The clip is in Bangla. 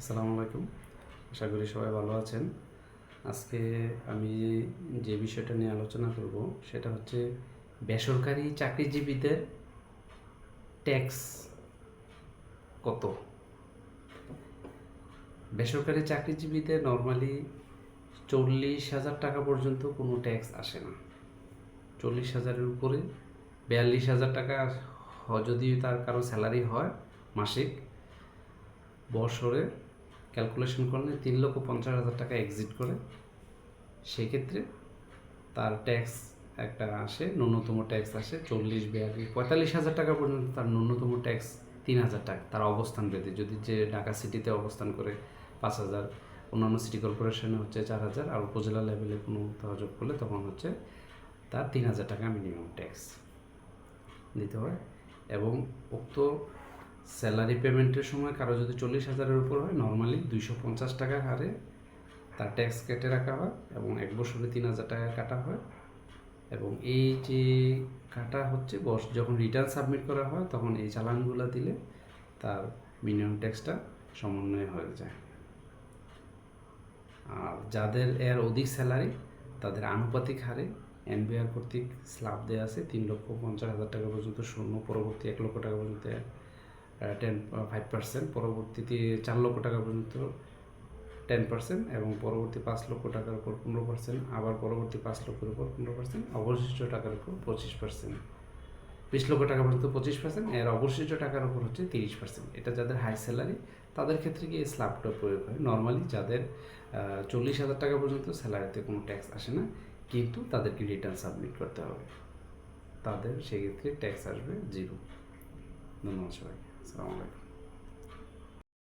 আসসালামু আলাইকুম। আশা করি সবাই ভালো আছেন। আজকে আমি যে বিষয়টা নিয়ে আলোচনা করব, সেটা হচ্ছে বেসরকারি চাকরিজীবীদের ট্যাক্স কত? বেসরকারি চাকরিজীবীদের নর্মালি চল্লিশ হাজার টাকা পর্যন্ত কোনো ট্যাক্স আসে না। চল্লিশ হাজারের উপরে বিয়াল্লিশ হাজার টাকা যদি তার কারও স্যালারি হয় মাসিক, বছরে ক্যালকুলেশন করলে তিন লক্ষ পঞ্চাশ হাজার টাকা এক্সিট করে। সেক্ষেত্রে তার ট্যাক্স একটা আসে, ন্যূনতম ট্যাক্স আসে চল্লিশ বিয়াল্লিশ, পঁয়তাল্লিশ হাজার টাকা পর্যন্ত তার ন্যূনতম ট্যাক্স তিন হাজার টাকা, তার অবস্থান বেঁধে যদি যে ঢাকা সিটিতে অবস্থান করে পাঁচ হাজার, অন্যান্য সিটি কর্পোরেশনে হচ্ছে চার হাজার, আর উপজেলা লেভেলে কোনো যোগ করলে তখন হচ্ছে তার তিন হাজার টাকা মিনিমাম ট্যাক্স দিতে হয়। এবং উক্ত স্যালারি পেমেন্টের সময় কারও যদি চল্লিশ হাজারের উপর হয় নর্মালি দুইশো পঞ্চাশ টাকা হারে তার ট্যাক্স কেটে রাখা হয় এবং এক বছরে তিন হাজার টাকা কাটা হয়। এবং এই যে কাটা হচ্ছে, বস যখন রিটার্ন সাবমিট করা হয়, তখন এই চালানগুলো দিলে তার মিনিমাম ট্যাক্সটা সমন্বয় হয়ে যায়। আর যাদের এর অধিক স্যালারি, তাদের আনুপাতিক হারে এনবিআর কর্তৃক স্ল্যাব দেওয়া আছে, তিন লক্ষ পঞ্চাশ হাজার টাকা পর্যন্ত, শূন্য, পরবর্তী এক লক্ষ টাকা পর্যন্ত টেন ফাইভ পার্সেন্ট পরবর্তীতে চার লক্ষ টাকা পর্যন্ত টেন পার্সেন্ট এবং পরবর্তী পাঁচ লক্ষ টাকার উপর পনেরো পার্সেন্ট আবার পরবর্তী পাঁচ লক্ষের উপর পনেরো পার্সেন্ট অবশিষ্ট টাকার উপর পঁচিশ পার্সেন্ট বিশ লক্ষ টাকা পর্যন্ত পঁচিশ পার্সেন্ট এর অবশিষ্ট টাকার উপর হচ্ছে তিরিশ পার্সেন্ট এটা যাদের হাই স্যালারি তাদের ক্ষেত্রে কি এই স্ল্যাবটা প্রয়োগ হয়? নর্মালি যাদের চল্লিশ হাজার টাকা পর্যন্ত স্যালারিতে কোনো ট্যাক্স আসে না, কিন্তু তাদেরকে রিটার্ন সাবমিট করতে হবে। তাদের সেক্ষেত্রে ট্যাক্স আসবে জিরো ধন্যবাদ সবাইকে। আসসালামু আলাইকুম